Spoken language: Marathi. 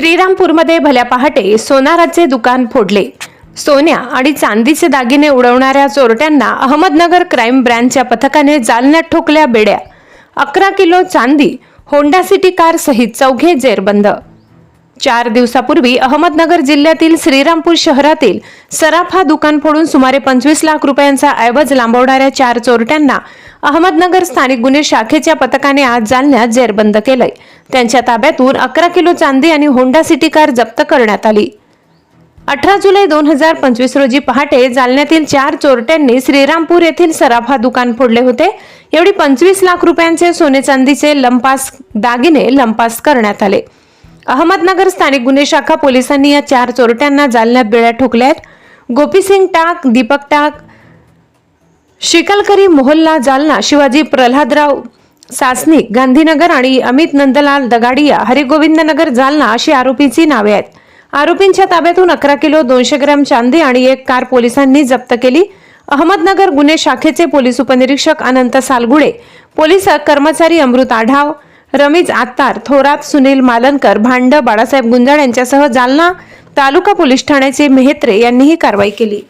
श्रीरामपूरमध्ये भल्या पहाटे सोनाराचे दुकान फोडले. सोन्या आणि चांदीचे दागिने उडवणाऱ्या चोरट्यांना अहमदनगर क्राईम ब्रँचच्या पथकाने जालन्यात ठोकल्या बेड्या. अकरा किलो चांदी होंडा सिटी कार सहित चौघे जेरबंद. चार दिवसापूर्वी अहमदनगर जिल्ह्यातील श्रीरामपूर शहरातील सराफा दुकान फोडून सुमारे पंचवीस लाख रुपयांचा ऐवज लांबवणाऱ्या चार चोरट्यांना अहमदनगर स्थानिक गुन्हे शाखेच्या पथकाने आज जालन्यात जेरबंद केलंय. त्यांच्या ताब्यातून अकरा किलो चांदी आणि होंडा सिटी कार जप्त करण्यात आली. अठरा जुलै दोन हजार पंचवीस रोजी पहाटे जालन्यातील चार चोरट्यांनी श्रीरामपूर येथील सराफा दुकान फोडले होते. एवढी पंचवीस लाख रुपयांचे सोने चांदीचे लंपास दागिने लंपास करण्यात आले. अहमदनगर स्थानिक गुन्हे शाखा पोलिसांनी या चार चोरट्यांना जालन्यात बेळ्या ठोकल्या आहेत गोपीसिंग टाक दीपक टाक शिकलकरी मोहल्ला जालना शिवाजी प्रल्हादराव सासनिक गांधीनगर आणि अमित नंदलाल दगाडिया हरिगोविंदनगर जालना अशी आरोपीची नावे आहेत. आरोपींच्या ताब्यातून अकरा किलो दोनशे ग्रॅम चांदी आणि एक कार पोलिसांनी जप्त केली. अहमदनगर गुन्हे शाखेचे पोलीस उपनिरीक्षक अनंत सालगुडे पोलीस कर्मचारी अमृत आढाव रमीज आत्तार थोरात सुनील मालनकर भांड बाळासाहेब गुंजाळ यांच्यासह जालना तालुका पोलीस ठाण्याचे मेहत्रे यांनी ही कारवाई केली.